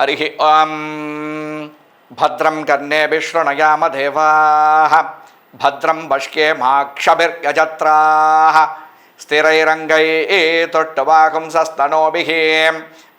हरिः ॐ भद्रं कर्णेभिः शृणुयामदेवाः भद्रं बष्के माक्षभिर्यजत्राः। स्थिरैरङ्गैतुष्टुवाकुंसस्तनोभिः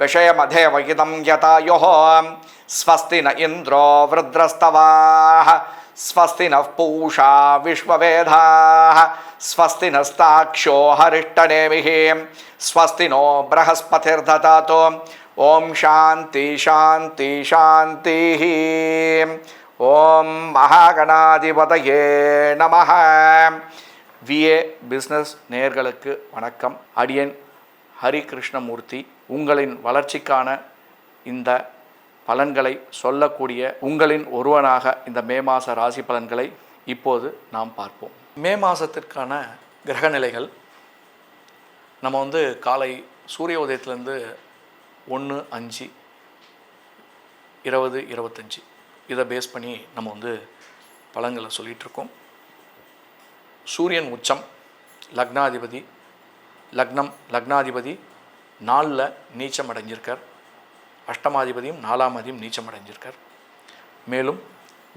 विषयमधेवहितं यतायुः। स्वस्ति न इन्द्रो वृद्रस्तवाः। स्वस्ति नः पूषा विश्ववेधाः स्वस्ति नस्ताक्षो हरिष्टनेमिः स्वस्ति नो बृहस्पतिर्ददातु ॐ शान्ति शान्ति शान्तिः ॐ மகாகணாதிபதையே நமः விஏ பிஸ்னஸ் நேயர்களுக்கு வணக்கம் அடியன் ஹரி கிருஷ்ணமூர்த்தி உங்களின் வளர்ச்சிக்கான இந்த பலன்களை சொல்லக்கூடிய உங்களின் ஒருவனாக இந்த மே மாத ராசி பலன்களை இப்போது நாம் பார்ப்போம். மே மாதத்திற்கான கிரகநிலைகள் நம்ம வந்து காலை சூரிய உதயத்துலேருந்து ஒன்று அஞ்சு இருபது இருபத்தஞ்சி. இதை பேஸ் பண்ணி நம்ம வந்து பலன்களை சொல்லிகிட்ருக்கோம் சூரியன் உச்சம் லக்னாதிபதி லக்னம் லக்னாதிபதி நாளில் நீச்சம் அடைஞ்சிருக்கார். அஷ்டமாதிபதியும் நாலாம் அதியும் நீச்சம் அடைஞ்சிருக்கார் மேலும்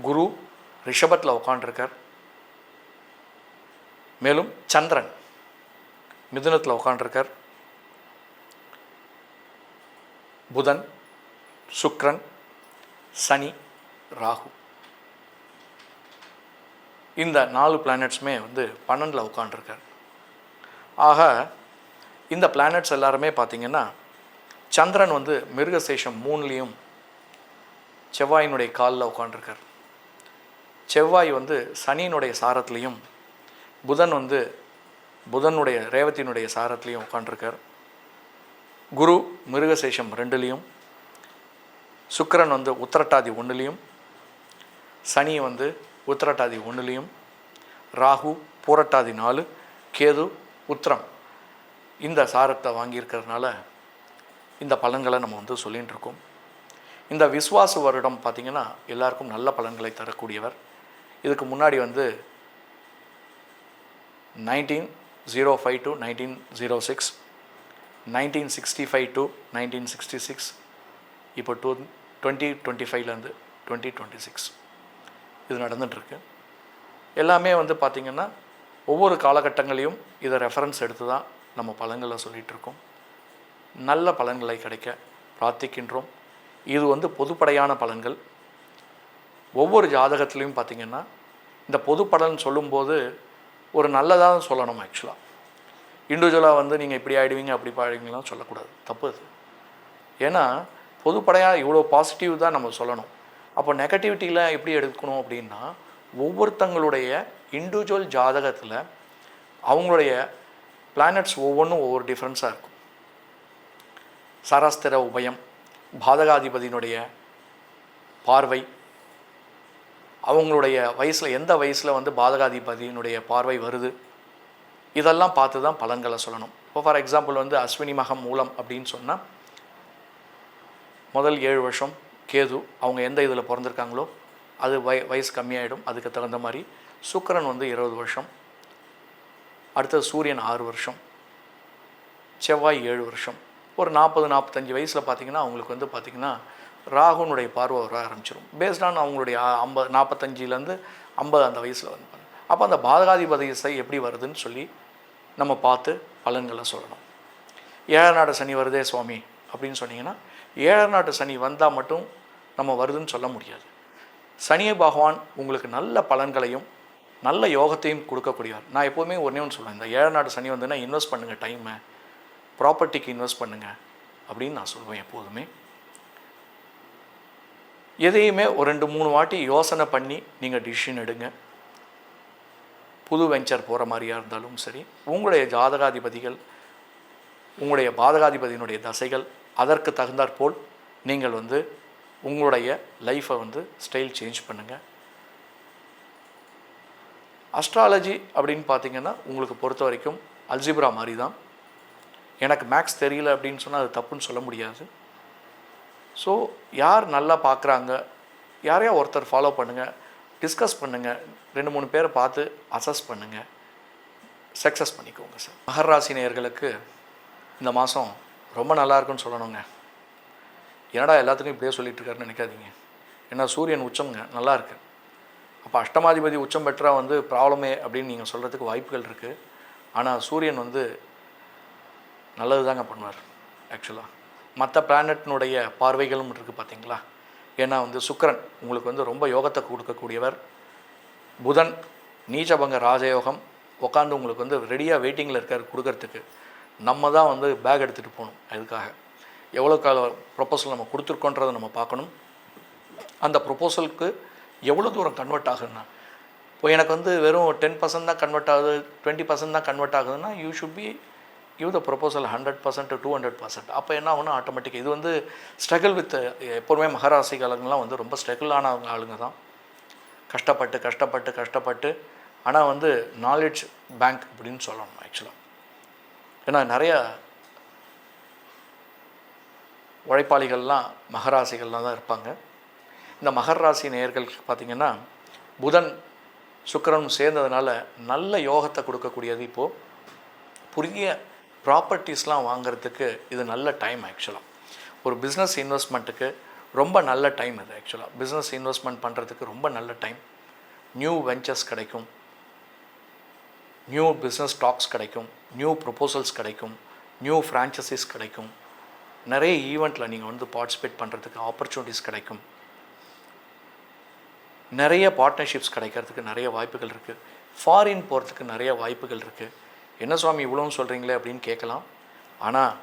குரு ரிஷபத்தில் உட்காண்டிருக்கார் மேலும் சந்திரன் மிதுனத்தில் உட்காண்டிருக்கார் புதன் சுக்ரன் சனி ராகு. இந்த நாலு பிளானட்ஸுமே வந்து பன்னெண்டில் உட்காண்டிருக்கார் ஆக இந்த பிளானட்ஸ் எல்லாருமே பார்த்திங்கன்னா சந்திரன் வந்து மிருகசேஷம் மூணுலேயும் செவ்வாயினுடைய காலில் உட்காண்டிருக்கார் செவ்வாய் வந்து சனியினுடைய சாரத்துலேயும் புதன் வந்து புதனுடைய ரேவத்தினுடைய சாரத்துலேயும் உட்காண்டிருக்கார் குரு மிருகசேஷம் ரெண்டுலேயும் சுக்கரன் வந்து உத்திரட்டாதி ஒன்றுலேயும் சனி வந்து உத்திரட்டாதி ஒன்றுலேயும் ராகு பூரட்டாதி நாலு கேது உத்திரம் இந்த சாரத்தை வாங்கியிருக்கிறதுனால இந்த பலன்களை நம்ம வந்து சொல்லிகிட்டு இருக்கோம் இந்த விஸ்வாச வருடம் பார்த்திங்கன்னா எல்லாருக்கும் நல்ல பலன்களை தரக்கூடியவர். இதுக்கு முன்னாடி வந்து nineteen zero five to nineteen zero six nineteen sixty five to nineteen sixty six இப்போ டூ டுவெண்ட்டி டுவெண்ட்டி ஃபைவ்லேருந்து டுவெண்ட்டி டுவெண்ட்டி சிக்ஸ் இது நடந்துகிட்ருக்கு எல்லாமே வந்து பார்த்திங்கன்னா ஒவ்வொரு காலகட்டங்களையும் இதை ரெஃபரன்ஸ் எடுத்து தான் நம்ம பலன்களை சொல்லிகிட்ருக்கோம் நல்ல பலன்களை கிடைக்க பிரார்த்திக்கின்றோம். இது வந்து பொதுப்படையான பலன்கள். ஒவ்வொரு ஜாதகத்துலேயும் பார்த்திங்கன்னா இந்த பொது பலன் சொல்லும்போது ஒரு நல்லதாக சொல்லணும் ஆக்சுவலாக இண்டிவிஜுவலாக வந்து நீங்கள் இப்படி ஆகிடுவீங்க அப்படி ஆகிடுவீங்களாம் சொல்லக்கூடாது. தப்பு அது. ஏன்னா பொதுப்படையாக இவ்வளோ பாசிட்டிவ் தான் நம்ம சொல்லணும். அப்போ நெகட்டிவிட்டியில் எப்படி எடுக்கணும் அப்படின்னா ஒவ்வொருத்தங்களுடைய இண்டிவிஜுவல் ஜாதகத்தில் அவங்களுடைய பிளானட்ஸ் ஒவ்வொன்றும் ஒவ்வொரு டிஃப்ரென்ஸாக இருக்கும். சராஸ்திர உபயம் பாதகாதிபதியினுடைய பார்வை. அவங்களுடைய வயசில் எந்த வயசில் வந்து பாதகாதிபதியினுடைய பார்வை வருது? இதெல்லாம் பார்த்து தான் பலன்களை சொல்லணும். இப்போ ஃபார் எக்ஸாம்பிள் வந்து அஸ்வினி மகம் மூலம் அப்படின்னு சொன்னால் முதல் ஏழு வருஷம் கேது அவங்க எந்த இதில் பிறந்திருக்காங்களோ அது வய வயசு கம்மியாயிடும் அதுக்கு தகுந்த மாதிரி சுக்கரன் வந்து இருபது வருஷம். அடுத்தது சூரியன் ஆறு வருஷம். செவ்வாய் ஏழு வருஷம். ஒரு நாற்பது நாற்பத்தஞ்சு வயசில் பார்த்தீங்கன்னா அவங்களுக்கு வந்து பார்த்திங்கன்னா ராகுனுடைய பார்வை வர ஆரம்பிச்சிடும் பேஸ்ட் ஆன் அவங்களுடைய ஐம்பது நாற்பத்தஞ்சிலேருந்து ஐம்பது அந்த வயசில் வந்து அப்போ அந்த பாதகாதிபதி இசை எப்படி வருதுன்னு சொல்லி நம்ம பார்த்து பலன்களை சொல்லணும். ஏழை நாடு சனி வருதே சுவாமி அப்படின்னு சொன்னீங்கன்னா ஏழை நாட்டு சனி வந்தால் மட்டும் நம்ம வருதுன்னு சொல்ல முடியாது. சனிய பகவான் உங்களுக்கு நல்ல பலன்களையும் நல்ல யோகத்தையும் கொடுக்கக்கூடியவர். நான் எப்போவுமே ஒன்றே ஒன்று சொல்லுவேன் இந்த ஏழை நாட்டு சனி வந்துன்னா இன்வெஸ்ட் பண்ணுங்கள் டைமை ப்ராப்பர்ட்டிக்கு இன்வெஸ்ட் பண்ணுங்கள் அப்படின்னு நான் சொல்லுவேன் எப்போதுமே. எதையுமே ஒரு ரெண்டு மூணு வாட்டி யோசனை பண்ணி நீங்கள் டிசிஷன் எடுங்க. புது வெஞ்சர் போகிற மாதிரியாக இருந்தாலும் சரி உங்களுடைய ஜாதகாதிபதிகள் உங்களுடைய பாதகாதிபதியினுடைய தசைகள் அதற்கு தகுந்தாற்போல் நீங்கள் வந்து உங்களுடைய லைஃப்பை வந்து ஸ்டைல் சேஞ்ச் பண்ணுங்கள் அஸ்ட்ராலஜி அப்படின்னு பார்த்தீங்கன்னா உங்களுக்கு பொறுத்த வரைக்கும் அல்ஜிப்ரா மாதிரி தான் எனக்கு மேக்ஸ் தெரியல அப்படின்னு சொன்னால் அது தப்புன்னு சொல்ல முடியாது. ஸோ யார் நல்லா பார்க்குறாங்க யாரையா ஒருத்தர் ஃபாலோ பண்ணுங்கள் டிஸ்கஸ் பண்ணுங்கள் ரெண்டு மூணு பேரை பார்த்து அசஸ் பண்ணுங்கள் சக்ஸஸ் பண்ணிக்கோங்க சார் மகர ராசி நேயர்களுக்கு இந்த மாதம் ரொம்ப நல்லா இருக்குன்னு சொல்லணுங்க. என்னடா எல்லாத்துக்கும் இப்படியே சொல்லிட்டு இருக்காருன்னு நினைக்காதீங்க. ஏன்னா சூரியன் உச்சம்ங்க நல்லா இருக்கு. அப்போ அஷ்டமாதிபதி உச்சம் பெற்றா வந்து ப்ராப்ளமே அப்படின்னு நீங்கள் சொல்கிறதுக்கு வாய்ப்புகள் இருக்குது ஆனால் சூரியன் வந்து நல்லது தாங்க பண்ணுவார் ஆக்சுவலாக மற்ற பிளானட்னுடைய பார்வைகளும் இருக்குது பார்த்தீங்களா? ஏன்னா வந்து சுக்கரன் உங்களுக்கு வந்து ரொம்ப யோகத்தை கொடுக்கக்கூடியவர். புதன் நீச்சபங்க ராஜயோகம் உட்காந்து உங்களுக்கு வந்து ரெடியாக வெயிட்டிங்கில் இருக்கார் கொடுக்கறதுக்கு. நம்ம தான் வந்து பேக் எடுத்துகிட்டு போகணும் அதுக்காக. எவ்வளோ கால ப்ரொப்போசல் நம்ம கொடுத்துருக்கோன்றதை நம்ம பார்க்கணும். அந்த ப்ரொப்போசலுக்கு எவ்வளோ தூரம் கன்வெர்ட் ஆகுதுன்னா இப்போ எனக்கு வந்து வெறும் டென் பர்சன்ட் தான் கன்வெர்ட் ஆகுது டுவெண்ட்டி பர்சன்ட் தான் கன்வெர்ட் ஆகுதுன்னா you should be give the proposal hundred percent to hundred percent அப்போ என்ன ஒன்று ஆட்டோமேட்டிக் இது வந்து ஸ்ட்ரகிள் வித் எப்போவுமே மகராசிகாலங்கள்லாம் வந்து ரொம்ப ஸ்ட்ரகிளான ஆளுங்க தான். கஷ்டப்பட்டு கஷ்டப்பட்டு கஷ்டப்பட்டு ஆனால் வந்து நாலேஜ் பேங்க் அப்படின்னு சொல்லணும் ஆக்சுவலாக ஏன்னா நிறையா உழைப்பாளிகள்லாம் மகராசிகள்லாம் தான் இருப்பாங்க. இந்த மகர் ராசி நேயர்களுக்கு பார்த்திங்கன்னா புதன் சுக்கிரனும் சேர்ந்ததுனால நல்ல யோகத்தை கொடுக்கக்கூடியது இப்போது புதிய ப்ராப்பர்ட்டிஸ்லாம் வாங்குறதுக்கு இது நல்ல டைம் ஆக்சுவலாக ஒரு பிஸ்னஸ் இன்வெஸ்ட்மெண்ட்டுக்கு ரொம்ப நல்ல டைம் இது ஆக்சுவலாக பிஸ்னஸ் இன்வெஸ்ட்மெண்ட் பண்ணுறதுக்கு ரொம்ப நல்ல டைம். நியூ வெஞ்சர்ஸ் கிடைக்கும். நியூ பிஸ்னஸ் ஸ்டாக்ஸ் கிடைக்கும். நியூ ப்ரொபோசல்ஸ் கிடைக்கும். நியூ ஃப்ரான்ச்சைசிஸ் கிடைக்கும். நிறைய ஈவெண்ட்டில் நீங்கள் வந்து பார்ட்டிசிபேட் பண்ணுறதுக்கு ஆப்பர்ச்சுனிட்டிஸ் கிடைக்கும். நிறைய பார்ட்னர்ஷிப்ஸ் கிடைக்கிறதுக்கு நிறைய வாய்ப்புகள் இருக்குது ஃபாரின் போகிறதுக்கு நிறைய வாய்ப்புகள் இருக்குது என்ன சுவாமி இவ்வளோன்னு சொல்கிறீங்களே அப்படின்னு கேட்கலாம். ஆனால்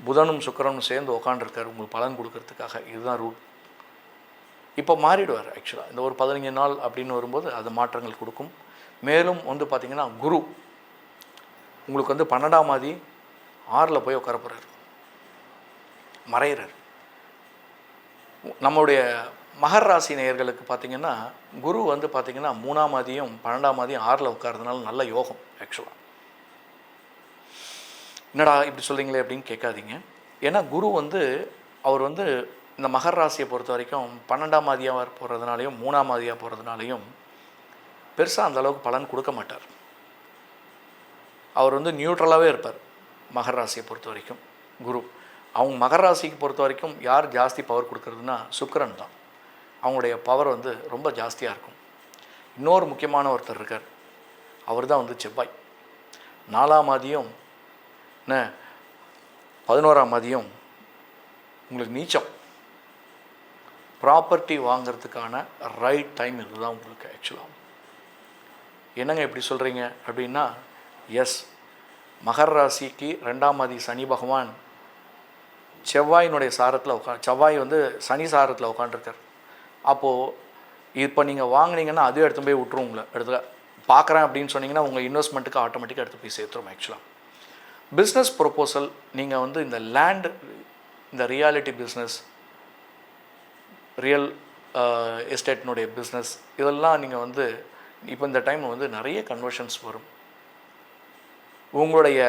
புதனும் சுக்கரனும் சேர்ந்து உக்காண்டிருக்கார் உங்களுக்கு பலன் கொடுக்கறதுக்காக. இதுதான் ரூல் இப்போ மாறிடுவார் ஆக்சுவலாக இந்த ஒரு பதினஞ்சு நாள் அப்படின்னு வரும்போது அது மாற்றங்கள் கொடுக்கும். மேலும் வந்து பார்த்திங்கன்னா குரு உங்களுக்கு வந்து பன்னெண்டாம் மாதி ஆறில் போய் உட்கார போகிறார் மறைகிறார் நம்மளுடைய மகர் ராசி நேயர்களுக்கு பார்த்திங்கன்னா குரு வந்து பார்த்திங்கன்னா மூணாம் மாதியும் பன்னெண்டாம் மாதியும் ஆறில் உட்கார்றதுனால நல்ல யோகம் ஆக்சுவலாக என்னடா இப்படி சொல்கிறீங்களே அப்படின்னு கேட்காதீங்க. ஏன்னா குரு வந்து அவர் வந்து இந்த மகர் ராசியை பொறுத்த வரைக்கும் பன்னெண்டாம் மாதியாக போகிறதுனாலையும் மூணாம் மாதியாக போகிறதுனாலையும் பெருசாக அந்த அளவுக்கு பலன் கொடுக்க மாட்டார். அவர் வந்து நியூட்ரலாகவே இருப்பார் மகர் ராசியை பொறுத்த வரைக்கும். குரு அவங்க மகர் ராசிக்கு பொறுத்த வரைக்கும் யார் ஜாஸ்தி பவர் கொடுக்குறதுனா சுக்கரன் தான். அவங்களுடைய பவர் வந்து ரொம்ப ஜாஸ்தியாக இருக்கும். இன்னொரு முக்கியமான ஒருத்தர் இருக்கார். அவர் தான் வந்து செவ்வாய். நாலாம் மாதியும் என்ன? பதினோராம் மதியம் உங்களுக்கு நீச்சம். ப்ராப்பர்ட்டி வாங்குறதுக்கான ரைட் டைம் இதுதான் உங்களுக்கு ஆக்சுவலாக என்னங்க இப்படி சொல்கிறீங்க அப்படின்னா எஸ் மகர ராசிக்கு ரெண்டாம் மாதி சனி பகவான் செவ்வாயினுடைய சாரத்தில் உட்கா செவ்வாய் வந்து சனி சாரத்தில் உட்காண்டிருக்கார் அப்போது இப்போ நீங்கள் வாங்கினீங்கன்னா அதுவே எடுத்து போய் விட்ரும் உங்களை. எடுத்து பார்க்குறேன் அப்படின்னு சொன்னீங்கன்னா உங்கள் இன்வெஸ்ட்மெண்ட்டுக்கு ஆட்டோமேட்டிக்காக எடுத்து போய் சேர்த்துரும் ஆக்சுவலாக பிஸ்னஸ் ப்ரொப்போசல் நீங்கள் வந்து இந்த லேண்ட் இந்த ரியாலிட்டி பிஸ்னஸ் ரியல் எஸ்டேட்னுடைய பிஸ்னஸ் இதெல்லாம் நீங்கள் வந்து இப்போ இந்த டைம் வந்து நிறைய கன்வர்ஷன்ஸ் வரும். உங்களுடைய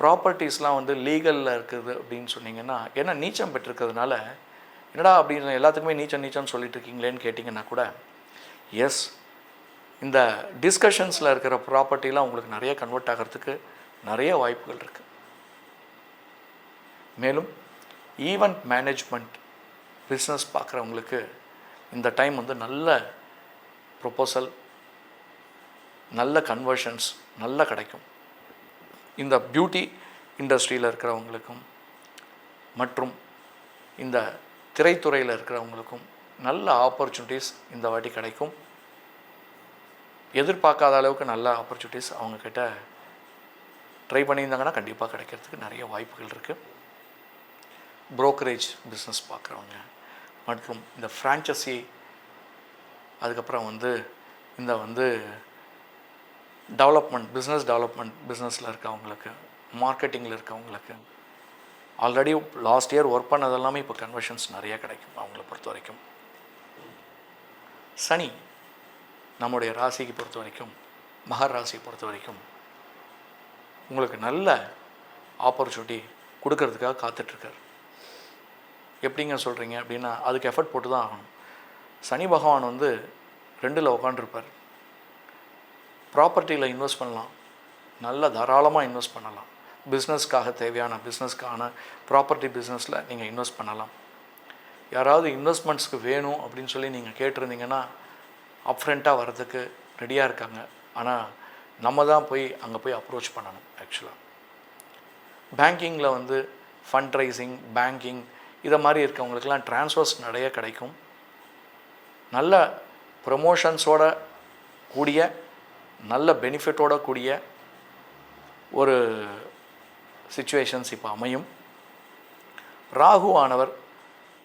ப்ராப்பர்ட்டிஸ்லாம் வந்து லீகலில் இருக்குது அப்படின்னு சொன்னீங்கன்னா ஏன்னா நீச்சம் பெற்றிருக்கிறதுனால என்னடா அப்படின்னு எல்லாத்துக்குமே நீச்சம் நீச்சம்னு சொல்லிட்டு இருக்கீங்களேன்னு கேட்டிங்கன்னா கூட எஸ் இந்த டிஸ்கஷன்ஸில் இருக்கிற ப்ராப்பர்ட்டிலாம் உங்களுக்கு நிறைய கன்வெர்ட் ஆகிறதுக்கு நிறைய வாய்ப்புகள் இருக்குது மேலும் ஈவெண்ட் மேனேஜ்மெண்ட் பிஸ்னஸ் பார்க்குறவங்களுக்கு இந்த டைம் வந்து நல்ல ப்ரொப்போசல் நல்ல கன்வர்ஷன்ஸ் நல்லா கிடைக்கும். இந்த பியூட்டி இண்டஸ்ட்ரியில் இருக்கிறவங்களுக்கும் மற்றும் இந்த திரைத்துறையில் இருக்கிறவங்களுக்கும் நல்ல ஆப்பர்ச்சுனிட்டிஸ் இந்த வாட்டி கிடைக்கும். எதிர்பார்க்காத அளவுக்கு நல்ல ஆப்பர்ச்சுனிட்டிஸ் அவங்கக்கிட்ட ட்ரை பண்ணியிருந்தாங்கன்னா கண்டிப்பாக கிடைக்கிறதுக்கு நிறைய வாய்ப்புகள் இருக்குது ப்ரோக்கரேஜ் பிஸ்னஸ் பார்க்குறவங்க மற்றும் இந்த ஃப்ரான்ச்சைசி அதுக்கப்புறம் வந்து இந்த வந்து டெவலப்மெண்ட் பிஸ்னஸ் டெவலப்மெண்ட் பிஸ்னஸில் இருக்கவங்களுக்கு மார்க்கெட்டிங்கில் இருக்கவங்களுக்கு ஆல்ரெடி லாஸ்ட் இயர் ஒர்க் பண்ணதெல்லாமே இப்போ கன்வர்ஷன்ஸ் நிறைய கிடைக்கும் அவங்கள பொறுத்த வரைக்கும் சனி நம்முடைய ராசிக்கு பொறுத்த வரைக்கும் மகர் ராசியை பொறுத்த வரைக்கும் உங்களுக்கு நல்ல ஆப்பர்ச்சுனிட்டி கொடுக்கறதுக்காக காத்துட்ருக்கார். எப்படிங்க சொல்கிறீங்க அப்படின்னா அதுக்கு எஃபர்ட் போட்டு தான் ஆகணும். சனி பகவான் வந்து ரெண்டில் உட்காந்துருப்பார் ப்ராப்பர்ட்டியில் இன்வெஸ்ட் பண்ணலாம். நல்ல தாராளமாக இன்வெஸ்ட் பண்ணலாம். பிஸ்னஸ்க்காக தேவையான பிஸ்னஸ்க்கான ப்ராப்பர்ட்டி பிஸ்னஸில் நீங்கள் இன்வெஸ்ட் பண்ணலாம். யாராவது இன்வெஸ்ட்மெண்ட்ஸ்க்கு வேணும் அப்படின்னு சொல்லி நீங்கள் கேட்டிருந்தீங்கன்னா அப்ஃப்ரண்ட்டாக வர்றதுக்கு ரெடியாக இருக்காங்க. ஆனால் நம்ம தான் போய் அங்கே போய் அப்ரோச் பண்ணணும் ஆக்சுவலாக பேங்கிங்கில் வந்து ஃபண்ட் ரைசிங் பேங்கிங் இதை மாதிரி இருக்கவங்களுக்கெல்லாம் ட்ரான்ஸ்ஃபர்ஸ் நிறைய கிடைக்கும். நல்ல ப்ரமோஷன்ஸோட கூடிய நல்ல பெனிஃபிட்டோட கூடிய ஒரு சுச்சுவேஷன்ஸ் இப்போ அமையும். ராகு ஆனவர்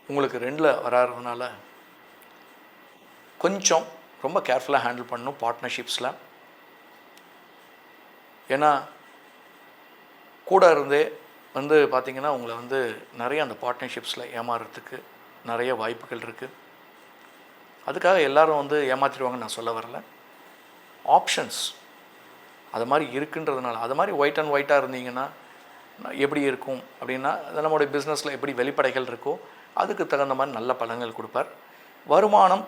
உங்களுக்கு ரெண்டில் வராதுனால கொஞ்சம் ரொம்ப கேர்ஃபுல்லாக ஹேண்டில் பண்ணணும் பார்ட்னர்ஷிப்ஸில் ஏன்னா கூட இருந்தே வந்து பார்த்திங்கன்னா உங்களை வந்து நிறைய அந்த பார்ட்னர்ஷிப்ஸில் ஏமாறுறதுக்கு நிறைய வாய்ப்புகள் இருக்குது அதுக்காக எல்லாரும் வந்து ஏமாற்றிடுவாங்கன்னு நான் சொல்ல வரல. ஆப்ஷன்ஸ் அது மாதிரி இருக்குன்றதுனால அது மாதிரி ஒயிட் அண்ட் ஒயிட்டாக இருந்தீங்கன்னா எப்படி இருக்கும் அப்படின்னா அது நம்மளுடைய பிஸ்னஸில் எப்படி வெளிப்படைகள் இருக்கோ அதுக்கு தகுந்த மாதிரி நல்ல பலன்கள் கொடுப்பார். வருமானம்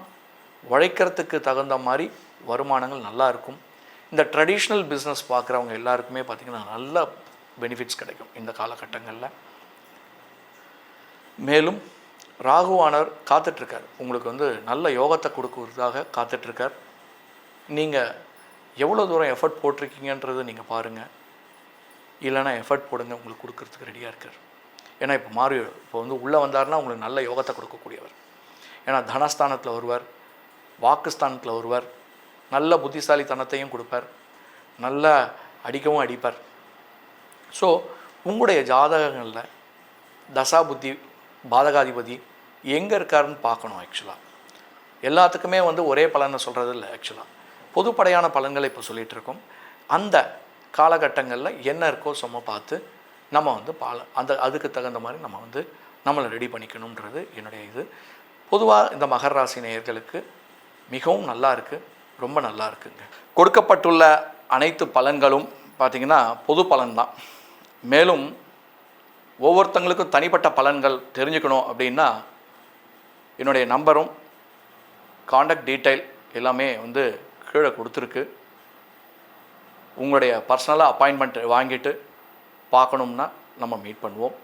உழைக்கிறதுக்கு தகுந்த மாதிரி வருமானங்கள் நல்லா இருக்கும். இந்த ட்ரெடிஷ்னல் பிஸ்னஸ் பார்க்குறவங்க எல்லாருக்குமே பார்த்திங்கன்னா நல்ல பெனிஃபிட்ஸ் கிடைக்கும் இந்த காலகட்டங்களில். மேலும் ராகுவானர் காத்துட்ருக்கார். உங்களுக்கு வந்து நல்ல யோகத்தை கொடுக்குறதாக காத்துட்ருக்கார். நீங்கள் எவ்வளோ தூரம் எஃபர்ட் போட்டிருக்கீங்கன்றது நீங்கள் பாருங்கள் இல்லைனா எஃபர்ட் போடுங்க உங்களுக்கு கொடுக்குறதுக்கு ரெடியாக இருக்கார். ஏன்னா இப்போ மாறி இப்போ வந்து உள்ளே வந்தார்னா உங்களுக்கு நல்ல யோகத்தை கொடுக்கக்கூடியவர். ஏன்னா தனஸ்தானத்தில் வருவார் வாக்குஸ்தானத்தில் வருவார். நல்ல புத்திசாலித்தனத்தையும் கொடுப்பார். நல்ல அடிக்கவும் அடிப்பார். ஸோ உங்களுடைய ஜாதகங்களில் தசா புத்தி பாதகாதிபதி எங்கே இருக்காருன்னு பார்க்கணும் ஆக்சுவலாக எல்லாத்துக்குமே வந்து ஒரே பலனை சொல்கிறது இல்லை ஆக்சுவலாக பொதுப்படையான பலன்களை இப்போ சொல்லிகிட்டு இருக்கோம். அந்த காலகட்டங்களில் என்ன இருக்கோ சும்மா பார்த்து நம்ம வந்து பால அந்த அதுக்கு தகுந்த மாதிரி நம்ம வந்து நம்மளை ரெடி பண்ணிக்கணுன்றது என்னுடைய இது. பொதுவாக இந்த மகர ராசி நேயர்களுக்கு மிகவும் நல்லா இருக்குது ரொம்ப நல்லா இருக்குங்க. கொடுக்கப்பட்டுள்ள அனைத்து பலன்களும் பார்த்திங்கன்னா பொது பலன் தான் மேலும் ஒவ்வொருத்தங்களுக்கும் தனிப்பட்ட பலன்கள் தெரிஞ்சுக்கணும் அப்படின்னா என்னுடைய நம்பரும் காண்டாக்ட் டீட்டெயில் எல்லாமே வந்து கீழே கொடுத்துருக்கு. உங்களுடைய பர்சனலாக அப்பாயின்மெண்ட் வாங்கிட்டு பார்க்கணும்னா நம்ம மீட் பண்ணுவோம்.